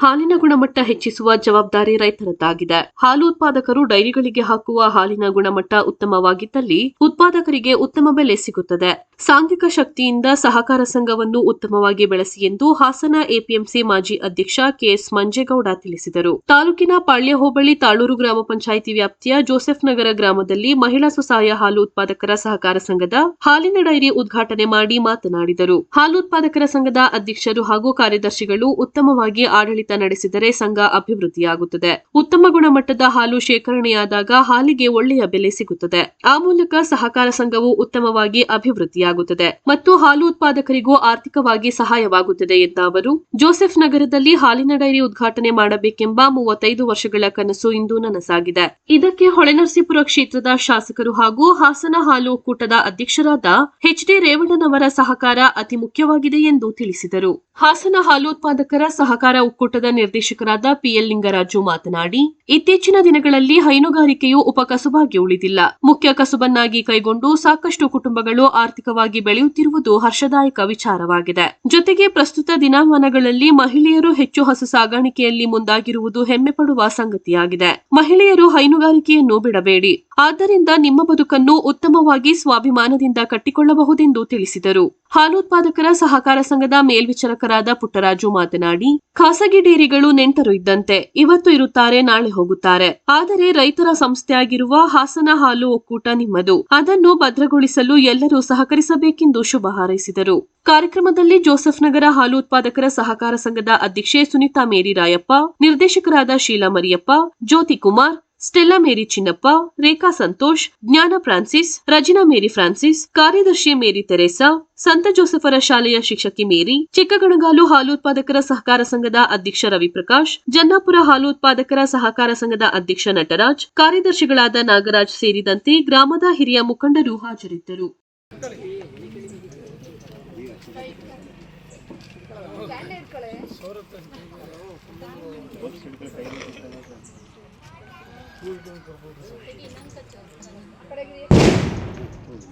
ಹಾಲಿನ ಗುಣಮಟ್ಟ ಹೆಚ್ಚಿಸುವ ಜವಾಬ್ದಾರಿ ರೈತರದ್ದಾಗಿದೆ. ಹಾಲು ಉತ್ಪಾದಕರು ಡೈರಿಗಳಿಗೆ ಹಾಕುವ ಹಾಲಿನ ಗುಣಮಟ್ಟ ಉತ್ತಮವಾಗಿದ್ದಲ್ಲಿ ಉತ್ಪಾದಕರಿಗೆ ಉತ್ತಮ ಬೆಲೆ ಸಿಗುತ್ತದೆ. ಸಾಂಘಿಕ ಶಕ್ತಿಯಿಂದ ಸಹಕಾರ ಸಂಘವನ್ನು ಉತ್ತಮವಾಗಿ ಬೆಳೆಸಿ ಎಂದು ಹಾಸನ ಎಪಿಎಂಸಿ ಮಾಜಿ ಅಧ್ಯಕ್ಷ ಕೆಎಸ್ ಮಂಜೇಗೌಡ ತಿಳಿಸಿದರು. ತಾಲೂಕಿನ ಪಾಳ್ಯ ಹೋಬಳಿ ತಾಳೂರು ಗ್ರಾಮ ಪಂಚಾಯಿತಿ ವ್ಯಾಪ್ತಿಯ ಜೋಸೆಫ್ ನಗರ ಗ್ರಾಮದಲ್ಲಿ ಮಹಿಳಾ ಸ್ವಸಹಾಯ ಹಾಲು ಉತ್ಪಾದಕರ ಸಹಕಾರ ಸಂಘದ ಹಾಲಿನ ಡೈರಿ ಉದ್ಘಾಟನೆ ಮಾಡಿ ಮಾತನಾಡಿದರು. ಹಾಲು ಉತ್ಪಾದಕರ ಸಂಘದ ಅಧ್ಯಕ್ಷರು ಹಾಗೂ ಕಾರ್ಯದರ್ಶಿಗಳು ಉತ್ತಮವಾಗಿ ಆಡಳಿತ ನಡೆಸಿದರೆ ಸಂಘ ಅಭಿವೃದ್ಧಿಯಾಗುತ್ತದೆ. ಉತ್ತಮ ಗುಣಮಟ್ಟದ ಹಾಲು ಶೇಖರಣೆಯಾದಾಗ ಹಾಲಿಗೆ ಒಳ್ಳೆಯ ಬೆಲೆ ಸಿಗುತ್ತದೆ. ಆ ಮೂಲಕ ಸಹಕಾರ ಸಂಘವು ಉತ್ತಮವಾಗಿ ಅಭಿವೃದ್ಧಿಯಾಗುತ್ತದೆ ಮತ್ತು ಹಾಲು ಉತ್ಪಾದಕರಿಗೂ ಆರ್ಥಿಕವಾಗಿ ಸಹಾಯವಾಗುತ್ತದೆ ಎಂದ ಅವರು, ಜೋಸೆಫ್ ನಗರದಲ್ಲಿ ಹಾಲಿನ ಡೈರಿ ಉದ್ಘಾಟನೆ ಮಾಡಬೇಕೆಂಬ ಮೂವತ್ತೈದು ವರ್ಷಗಳ ಕನಸು ಇಂದು ನನಸಾಗಿದೆ. ಇದಕ್ಕೆ ಹೊಳೆನರಸೀಪುರ ಕ್ಷೇತ್ರದ ಶಾಸಕರು ಹಾಗೂ ಹಾಸನ ಹಾಲು ಒಕ್ಕೂಟದ ಅಧ್ಯಕ್ಷರಾದ ಎಚ್ ಡಿ ರೇವಣ್ಣನವರ ಸಹಕಾರ ಅತಿ ಮುಖ್ಯವಾಗಿದೆ ಎಂದು ತಿಳಿಸಿದರು. ಹಾಸನ ಹಾಲು ಉತ್ಪಾದಕರ ಸಹಕಾರ ಒಕ್ಕೂಟದ ನಿರ್ದೇಶಕರಾದ ಪಿಎಲ್ ಲಿಂಗರಾಜು ಮಾತನಾಡಿ, ಇತ್ತೀಚಿನ ದಿನಗಳಲ್ಲಿ ಹೈನುಗಾರಿಕೆಯು ಉಪಕಸುಬಾಗಿ ಉಳಿದಿಲ್ಲ. ಮುಖ್ಯ ಕಸುಬನ್ನಾಗಿ ಕೈಗೊಂಡು ಸಾಕಷ್ಟು ಕುಟುಂಬಗಳು ಆರ್ಥಿಕವಾಗಿ ಬೆಳೆಯುತ್ತಿರುವುದು ಹರ್ಷದಾಯಕ ವಿಚಾರವಾಗಿದೆ. ಜೊತೆಗೆ ಪ್ರಸ್ತುತ ದಿನಮಾನಗಳಲ್ಲಿ ಮಹಿಳೆಯರು ಹೆಚ್ಚು ಹಸು ಸಾಗಾಣಿಕೆಯಲ್ಲಿ ಮುಂದಾಗಿರುವುದು ಹೆಮ್ಮೆ ಪಡುವ ಸಂಗತಿಯಾಗಿದೆ. ಮಹಿಳೆಯರು ಹೈನುಗಾರಿಕೆಯನ್ನು ಬಿಡಬೇಡಿ. ಆದ್ದರಿಂದ ನಿಮ್ಮ ಬದುಕನ್ನು ಉತ್ತಮವಾಗಿ ಸ್ವಾಭಿಮಾನದಿಂದ ಕಟ್ಟಿಕೊಳ್ಳಬಹುದೆಂದು ತಿಳಿಸಿದರು. ಹಾಲು ಉತ್ಪಾದಕರ ಸಹಕಾರ ಸಂಘದ ಮೇಲ್ವಿಚಾರಕರಾದ ಪುಟ್ಟರಾಜು ಮಾತನಾಡಿ, ಖಾಸಗಿ ಡೇರಿಗಳು ನೆಂಟರು ಇದ್ದಂತೆ ಇವತ್ತು ಇರುತ್ತಾರೆ, ನಾಳೆ ಹೋಗುತ್ತಾರೆ. ಆದರೆ ರೈತರ ಸಂಸ್ಥೆಯಾಗಿರುವ ಹಾಸನ ಹಾಲು ಒಕ್ಕೂಟ ನಿಮ್ಮದು. ಅದನ್ನು ಭದ್ರಗೊಳಿಸಲು ಎಲ್ಲರೂ ಸಹಕರಿಸಬೇಕೆಂದು ಶುಭ ಹಾರೈಸಿದರು. ಕಾರ್ಯಕ್ರಮದಲ್ಲಿ ಜೋಸೆಫ್ ನಗರ ಹಾಲು ಉತ್ಪಾದಕರ ಸಹಕಾರ ಸಂಘದ ಅಧ್ಯಕ್ಷೆ ಸುನಿತಾ ಮೇರಿ ರಾಯಪ್ಪ, ನಿರ್ದೇಶಕರಾದ Sheela Mariyappa, Jyothi Kumar Stella Mary Chinnappa, Rekha Santosh, Gnana Francis, Regina Mary Francis, ಕಾರ್ಯದರ್ಶಿ ಮೇರಿ ತೆರೇಸಾ, ಸಂತ ಜೋಸೆಫರ ಶಾಲೆಯ ಶಿಕ್ಷಕಿ ಮೇರಿ, ಚಿಕ್ಕಗಣಗಾಲು ಹಾಲು ಉತ್ಪಾದಕರ ಸಹಕಾರ ಸಂಘದ ಅಧ್ಯಕ್ಷ ರವಿಪ್ರಕಾಶ್, ಜನ್ನಾಪುರ ಹಾಲು ಉತ್ಪಾದಕರ ಸಹಕಾರ ಸಂಘದ ಅಧ್ಯಕ್ಷ ನಟರಾಜ್, ಕಾರ್ಯದರ್ಶಿಗಳಾದ ನಾಗರಾಜ್ ಸೇರಿದಂತೆ ಗ್ರಾಮದ ಹಿರಿಯ ಮುಖಂಡರು ಹಾಜರಿದ್ದರು. ಮುಂದೆ ಹೋಗೋದು ಸರಿ ಇದೇನಂತಾ